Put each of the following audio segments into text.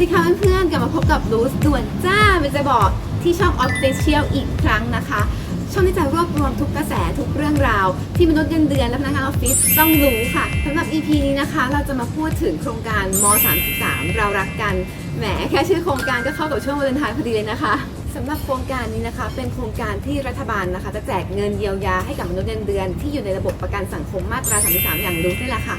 ดีค่ะเพื่อนๆกลับมาพบกับรูสด่วนจ้าเป็นจะบอกที่ช่อง Official อีกครั้งนะคะ ช่องที่จะรวบรวมทุกกระแสทุกเรื่องราว ที่มนุษย์เงินเดือนและพนักงานออฟฟิศต้องรู้ค่ะสำหรับ EP นี้นะคะ เราจะมาพูดถึงโครงการม .33 เรารักกันแหมแค่ชื่อโครงการก็เข้ากับช่วงวาเลนไทน์พอดีเลยนะคะสำหรับโครงการนี้นะคะ เป็นโครงการที่รัฐบาลนะคะ จะแจกเงินเยียวยาให้กับมนุษย์เงินเดือน ที่อยู่ในระบบประกันสังคมมาตรา 33 อย่างรู้นี่แหละค่ะ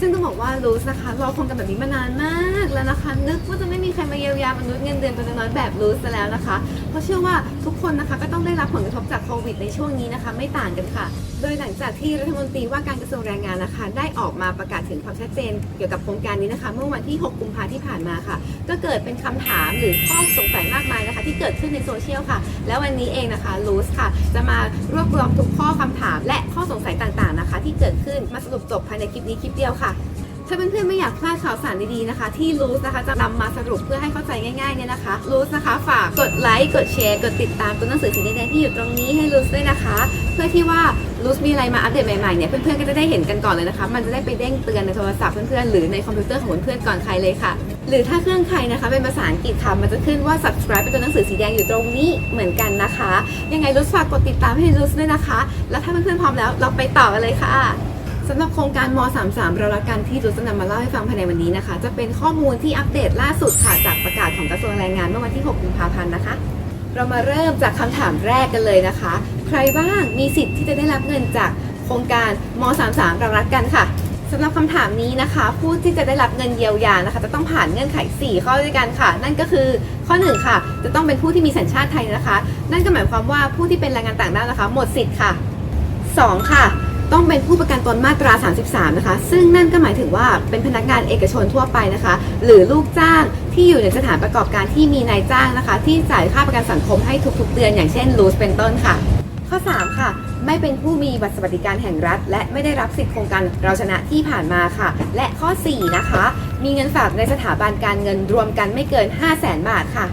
ซึ่งต้องบอกว่ารูสนะคะรอคงการแบบนี้มานานมากแล้วนะคะ นึกว่าจะไม่มีใครมาเยียวยามนุษย์เงินเดือนตัวน้อยๆแบบรูสแล้วนะคะ เพราะเชื่อว่าทุกคนนะคะก็ต้องได้รับผลกระทบจากโควิดในช่วงนี้นะคะ ไม่ต่างกันค่ะ โดยหลังจากที่รัฐมนตรีว่าการกระทรวงแรงงานนะคะ ได้ออกมาประกาศถึงความชัดเจน เกี่ยวกับโครงการนี้นะคะ เมื่อวันที่ 6 กุมภาที่ผ่านมาค่ะ ก็เกิดเป็นคำถามหรือข้อสงสัยมากมายนะคะ ที่เกิดขึ้นในโซเชียลค่ะ แล้ววันนี้เองนะคะรูสค่ะ จะมารวบรวมทุกข้อคำถาม และข้อสงสัยต่างๆนะคะ ที่เกิดขึ้นมาสรุปจบภายในคลิปนี้คลิปเดียวค่ะ ถ้าเพื่อนๆไม่อยากพลาดข่าวสารดีๆนะคะ ที่รูสนะคะจะนำมาสรุปเพื่อให้เข้าใจง่ายๆเนี่ยนะคะรูสนะคะฝากกดไลค์กดแชร์กดติดตามตัวหนังสือสีแดงๆที่อยู่ตรงนี้ให้รูสด้วยนะคะ เพื่อที่ว่ารูสมีอะไรมาอัปเดตใหม่ๆเนี่ยเพื่อนๆก็จะได้เห็นกันก่อนเลยนะคะ มันจะได้ไปเด้งเตือนในโทรศัพท์เพื่อนๆหรือในคอมพิวเตอร์ของเพื่อนๆก่อนใครเลยค่ะ หรือถ้าเครื่องใครนะคะเป็นภาษาอังกฤษค่ะมันจะขึ้นว่า subscribe เป็นตัวหนังสือสีแดงอยู่ตรงนี้เหมือนกันนะคะ ยังไงรูสฝากกดติดตามให้รูสด้วยนะคะ แล้วถ้าเพื่อนๆพร้อมแล้วเราไปต่อกันเลยค่ะ สำหรับโครงการม .33 เราละกันที่รุ้จะนำมาเล่าให้ฟังภายในวันนี้นะคะ จะเป็นข้อมูลที่อัปเดตล่าสุดค่ะจากประกาศของกระทรวงแรงงานเมื่อวันที่ 6 กุมภาพันธ์นะคะ เรามาเริ่มจากคำถามแรกกันเลยนะคะ ใครบ้างมีสิทธิ์ที่จะได้รับเงินจากโครงการม .33 เรารักกันค่ะสำหรับคำถามนี้นะคะ ผู้ที่จะได้รับเงินเยียวยานะคะ จะต้องผ่านเงื่อนไข 4 ข้อด้วยกันค่ะ นั่นก็คือข้อ1ค่ะ จะต้องเป็นผู้ที่มีสัญชาติไทยนะคะ นั่นก็หมายความว่าผู้ที่เป็นแรงงานต่างด้าวนะคะ หมดสิทธิ์ค่ะ 2 ค่ะ ต้องเป็นผู้ประกันตนมาตรา 33 นะคะ ซึ่งนั่นก็หมายถึงว่าเป็นพนักงานเอกชนทั่วไปนะคะ หรือลูกจ้างที่อยู่ในสถานประกอบการที่มีนายจ้างนะคะ ที่จ่ายค่าประกันสังคมให้ทุกๆ เดือนอย่างเช่นรูสเป็นต้นค่ะ ข้อ 3 ค่ะ ไม่เป็นผู้มีบัตรสวัสดิการแห่งรัฐ และไม่ได้รับสิทธิโครงการเราชนะที่ผ่านมาค่ะ และข้อ 4 นะคะ มีเงินฝากในสถาบันการเงินรวมกันไม่เกิน 5 0 0แสนบาทค่ะ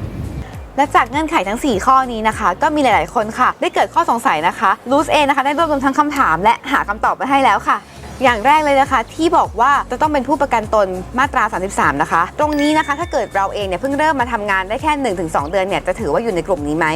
และจากเงื่อนไขทั้ง 4 ข้อนี้นะคะ ก็มีหลาย ๆ คนค่ะ ได้เกิดข้อสงสัยนะคะรูสเองนะคะได้รวบรวมทั้งคำถาม และหาคำตอบมาให้แล้วค่ะ อย่างแรกเลยนะคะ ที่บอกว่าจะต้องเป็นผู้ประกันตนมาตรา 33 นะคะ ตรงนี้นะคะถ้าเกิดเราเองเนี่ยเพิ่งเริ่มมาทำงานได้แค่ 1-2 เดือนเนี่ยจะถือว่าอยู่ในกลุ่มนี้ไหม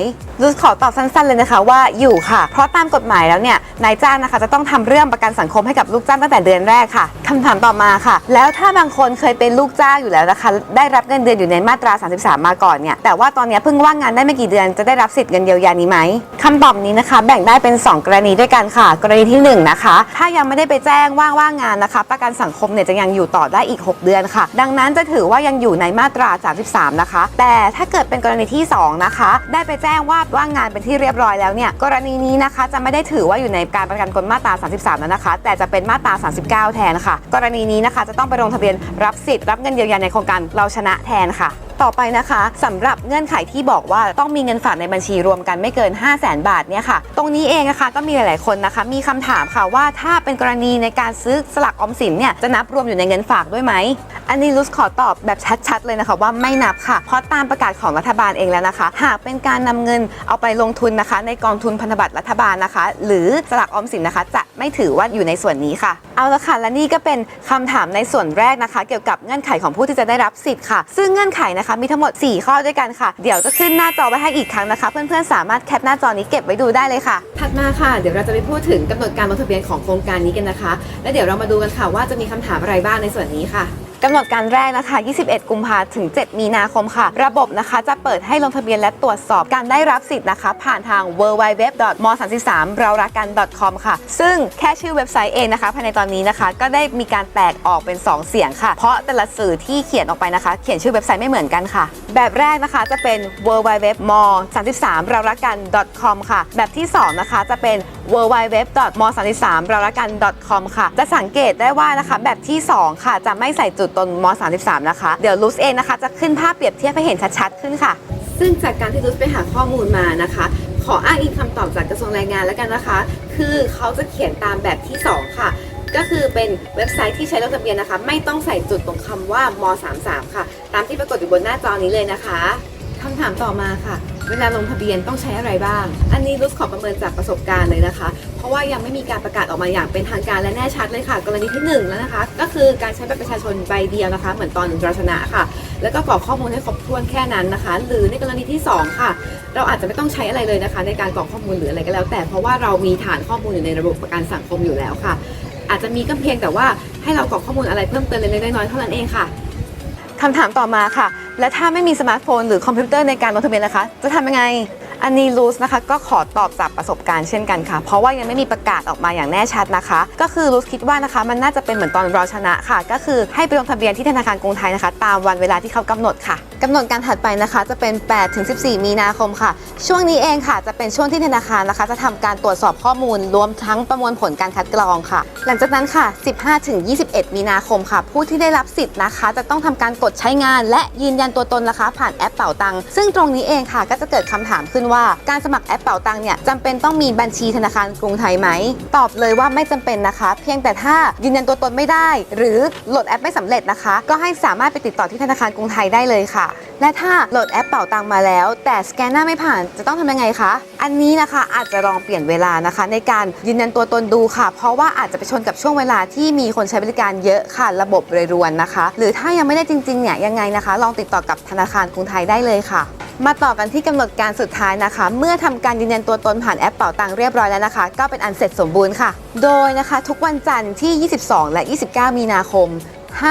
รูสขอตอบสั้นๆเลยนะคะว่าอยู่ค่ะ เพราะตามกฎหมายแล้วเนี่ยนายจ้างนะคะจะต้องทำเรื่องประกันสังคมให้กับลูกจ้างตั้งแต่เดือนแรกค่ะคำถามต่อมาค่ะ แล้วถ้าบางคนเคยเป็นลูกจ้างอยู่แล้วนะคะ ได้รับเงินเดือนอยู่ในมาตรา 33 มาก่อนเนี่ยแต่ว่าตอนนี้เพิ่งว่างงานได้ไม่กี่เดือนจะได้รับสิทธิ์เงินเยียวยานี้ไหมคำตอบนี้นะคะ แบ่งได้เป็น 2 กรณีด้วยกันค่ะ กรณีที่1นะคะถ้ายังไม่ได้ไปแจ้งว่างว่างงานนะคะ ประกันสังคมเนี่ยจะยังอยู่ต่อได้อีก 6 เดือนค่ะ ดังนั้นจะถือว่ายังอยู่ในมาตรา 33 นะคะ แต่ถ้าเกิดเป็นกรณีที่ 2 นะคะ ได้ไปแจ้งว่าว่างงานเป็นที่เรียบร้อยแล้วเนี่ยกรณีนี้นะคะจะไม่ได้ถือว่าอยู่ในการประกันตนมาตรา 33 แล้วนะคะ แต่จะเป็นมาตรา 39 แทนค่ะ กรณีนี้นะคะจะต้องไปลงทะเบียนรับสิทธิ์รับเงินเยียวยาในโครงการเราชนะแทนค่ะ ต่อไปนะคะสำหรับเงื่อนไขที่บอกว่าต้องมีเงินฝากในบัญชีรวมกันไม่เกิน 5 0 0แสนบาทเนี่ยค่ะ ตรงนี้เองนะคะก็มีหลาย ๆ คนนะคะ มีคำถามค่ะว่าถ้าเป็นกรณีในการซื้อสลักออมสินเนี่ยจะนับรวมอยู่ในเงินฝากด้วยไหม อันนี้ลุสขอตอบแบบชัด ๆ เลยนะคะว่าไม่นับค่ะ เพราะตามประกาศของรัฐบาลเองแล้วนะคะ หากเป็นการนำเงินเอาไปลงทุนนะคะ ในกองทุนพันธบัตรรัฐบาลนะคะ หรือสลักออมสินนะคะ จะไม่ถือว่าอยู่ในส่วนนี้ค่ะ เอาละค่ะและนี่ก็เป็นคำถามในส่วนแรกนะคะ เกี่ยวกับเงื่อนไขของผู้ที่จะได้รับสิทธิ์ค่ะ ซึ่งเงื่อนไขนะคะมีทั้งหมด 4 ข้อด้วยกันค่ะ เดี๋ยวจะขึ้นหน้าจอไว้ให้อีกครั้งนะคะ เพื่อนๆ สามารถแคปหน้าจอนี้เก็บไว้ดูได้เลยค่ะ ถัดมาค่ะ เดี๋ยวเราจะไปพูดถึงกำหนดการลงทะเบียนของโครงการนี้กันนะคะ และเดี๋ยวเรามาดูกันค่ะว่าจะมีคำถามอะไรบ้างในส่วนนี้ค่ะ กำหนดการแรกนะคะ 21 กุมภาถึง 7 มีนาคมค่ะ ระบบนะคะจะเปิดให้ลงทะเบียนและตรวจสอบการได้รับสิทธิ์นะคะ ผ่านทาง w w w m 3 3เรารักกัน .com ค่ะ ซึ่งแค่ชื่อเว็บไซต์เองนะคะ ภายในตอนนี้นะคะ ก็ได้มีการแตกออกเป็น 2 เสียงค่ะ เพราะแต่ละสื่อที่เขียนออกไปนะคะ เขียนชื่อเว็บไซต์ไม่เหมือนกันค่ะ แบบแรกนะคะจะเป็น w w w m 3 3เรารักกัน .com ค่ะ แบบที่ 2 นะคะจะเป็น w w w m 3 3เรารักกัน .com ค่ะ จะสังเกตได้ว่านะคะแบบที่ 2 ค่ะ จะไม่ใส่จุดตรงม33 นะคะ เดี๋ยวลูสเองนะคะจะขึ้นภาพเปรียบเทียบให้เห็นชัดๆขึ้นค่ะ ซึ่งจากการที่ลูสไปหาข้อมูลมานะคะ ขออ้างอิงคำตอบจากกระทรวงแรงงานแล้วกันนะคะ คือเขาจะเขียนตามแบบที่ 2 ค่ะก็คือเป็นเว็บไซต์ที่ใช้ลงทะเบียนนะคะ ไม่ต้องใส่จุดตรงคำว่าม 33 ค่ะ ตามที่ปรากฏอยู่บนหน้าจอนี้เลยนะคะ คำถามต่อมาค่ะ เวลาลงทะเบียนต้องใช้อะไรบ้าง อันนี้รุสขอประเมินจากประสบการณ์เลยนะคะ เพราะว่ายังไม่มีการประกาศออกมาอย่างเป็นทางการและแน่ชัดเลยค่ะ กรณีที่หนึ่งแล้วนะคะ ก็คือการใช้บัตรประชาชนใบเดียวนะคะ เหมือนตอนเราชนะค่ะ แล้วก็กรอกข้อมูลให้ครบถ้วนแค่นั้นนะคะ หรือในกรณีที่สองค่ะ เราอาจจะไม่ต้องใช้อะไรเลยนะคะ ในการกรอกข้อมูลหรืออะไรก็แล้ว แต่เพราะว่าเรามีฐานข้อมูลอยู่ในระบบประกันสังคมอยู่แล้วค่ะ อาจจะมีก็เพียงแต่ว่าให้เรากรอกข้อมูลอะไรเพิ่มเติมเล็กๆน้อยๆเท่านั้นเองค่ะ คำถามต่อมาค่ะ และถ้าไม่มีสมาร์ทโฟนหรือคอมพิวเตอร์ในการลงทะเบียนนะคะ จะทำยังไง อันนี้ลูสนะคะก็ขอตอบจากประสบการณ์เช่นกันค่ะ เพราะว่ายังไม่มีประกาศออกมาอย่างแน่ชัดนะคะ ก็คือลูสคิดว่านะคะมันน่าจะเป็นเหมือนตอนเราชนะค่ะ ก็คือให้ไปลงทะเบียนที่ธนาคารกรุงไทยนะคะ ตามวันเวลาที่เขากำหนดค่ะ กำหนดการถัดไปนะคะจะเป็น 8 ถึง 14 มีนาคมค่ะ ช่วงนี้เองค่ะจะเป็นช่วงที่ธนาคารนะคะ จะทำการตรวจสอบข้อมูลรวมทั้งประมวลผลการคัดกรองค่ะ หลังจากนั้นค่ะ 15 ถึง 21 มีนาคมค่ะ ผู้ที่ได้รับสิทธิ์นะคะ จะต้องทำการกดใช้งาน และยืนยันตัวตนนะคะ ผ่านแอปเป่าตังค์ซึ่งตรงนี้เองค่ะ ก็จะเกิดคำถามขึ้นว่า การสมัครแอปเป่าตังค์เนี่ยจำเป็นต้องมีบัญชีธนาคารกรุงไทยไหม ตอบเลยว่าไม่จำเป็นนะคะ เพียงแต่ถ้ายืนยันตัวตนไม่ได้ หรือโหลดแอปไม่สำเร็จนะคะ ก็ให้สามารถไปติดต่อที่ธนาคารกรุงไทยได้เลยค่ะและถ้าโหลดแอปเป่าตังมาแล้ว แต่สแกนหน้าไม่ผ่านจะต้องทำยังไงคะ อันนี้นะคะอาจจะลองเปลี่ยนเวลานะคะ ในการยืนยันตัวตนดูค่ะ เพราะว่าอาจจะไปชนกับช่วงเวลาที่มีคนใช้บริการเยอะค่ะ ระบบเรยรวนนะคะ หรือถ้ายังไม่ได้จริงๆเนี่ยยังไงนะคะ ลองติดต่อกับธนาคารกรุงไทยได้เลยค่ะ มาต่อกันที่กำหนดการสุดท้ายนะคะ เมื่อทำการยืนยันตัวตนผ่านแอปเป่าตังเรียบร้อยแล้วนะคะ ก็เป็นอันเสร็จสมบูรณ์ค่ะ โดยนะคะ ทุกวันจันทร์ที่ 22 และ 29 มีนาคม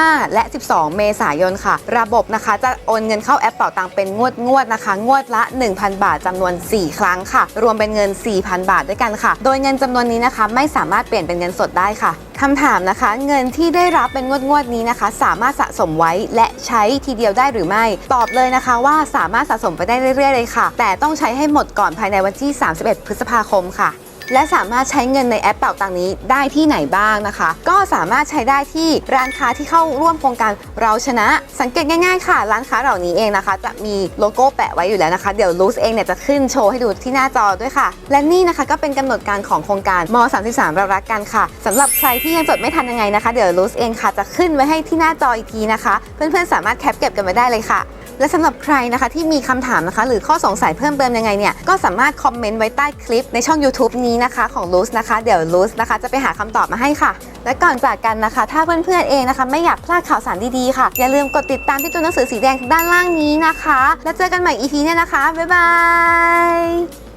5 และ 12 เมษายนค่ะ ระบบนะคะจะโอนเงินเข้าแอปเป่าตังเป็นงวดงวดนะคะ งวดละ 1,000 บาทจำนวน 4 ครั้งค่ะ รวมเป็นเงิน 4,000 บาทด้วยกันค่ะ โดยเงินจำนวนนี้นะคะ ไม่สามารถเปลี่ยนเป็นเงินสดได้ค่ะคำถามนะคะ เงินที่ได้รับเป็นงวดงวดนี้นะคะ สามารถสะสมไว้และใช้ทีเดียวได้หรือไม่ ตอบเลยนะคะว่าสามารถสะสมไปได้เรื่อยๆเลยค่ะ แต่ต้องใช้ให้หมดก่อนภายในวันที่ 31 พฤษภาคมค่ะ และสามารถใช้เงินในแอปเป่าตังนี้ได้ที่ไหนบ้างนะคะ ก็สามารถใช้ได้ที่ร้านค้าที่เข้าร่วมโครงการเราชนะ สังเกตง่ายๆค่ะ ร้านค้าเหล่านี้เองนะคะ จะมีโลโก้แปะไว้อยู่แล้วนะคะ เดี๋ยวลูสเองเนี่ยจะขึ้นโชว์ให้ดูที่หน้าจอด้วยค่ะ และนี่นะคะก็เป็นกำหนดการของโครงการม 33เรารักกันค่ะสำหรับใครที่ยังจดไม่ทันยังไงนะคะ เดี๋ยวลูสเองค่ะจะขึ้นไว้ให้ที่หน้าจออีกทีนะคะ เพื่อนๆสามารถแคปเก็บกันไว้ได้เลยค่ะ และสำหรับใครนะคะที่มีคำถามนะคะ หรือข้อสงสัยเพิ่มเติมยังไงเนี่ยก็สามารถคอมเมนต์ไว้ใต้คลิปในช่อง YouTube นี้นะคะของลูสนะคะเดี๋ยวลูสนะคะจะไปหาคำตอบมาให้ค่ะ และก่อนจากกันนะคะ ถ้าเพื่อนๆเองนะคะ ไม่อยากพลาดข่าวสารดีๆค่ะ อย่าลืมกดติดตามที่ตัวหนังสือสีแดงด้านล่างนี้นะคะ แล้วเจอกันใหม่ EP เนี่ยนะคะบ๊ายบาย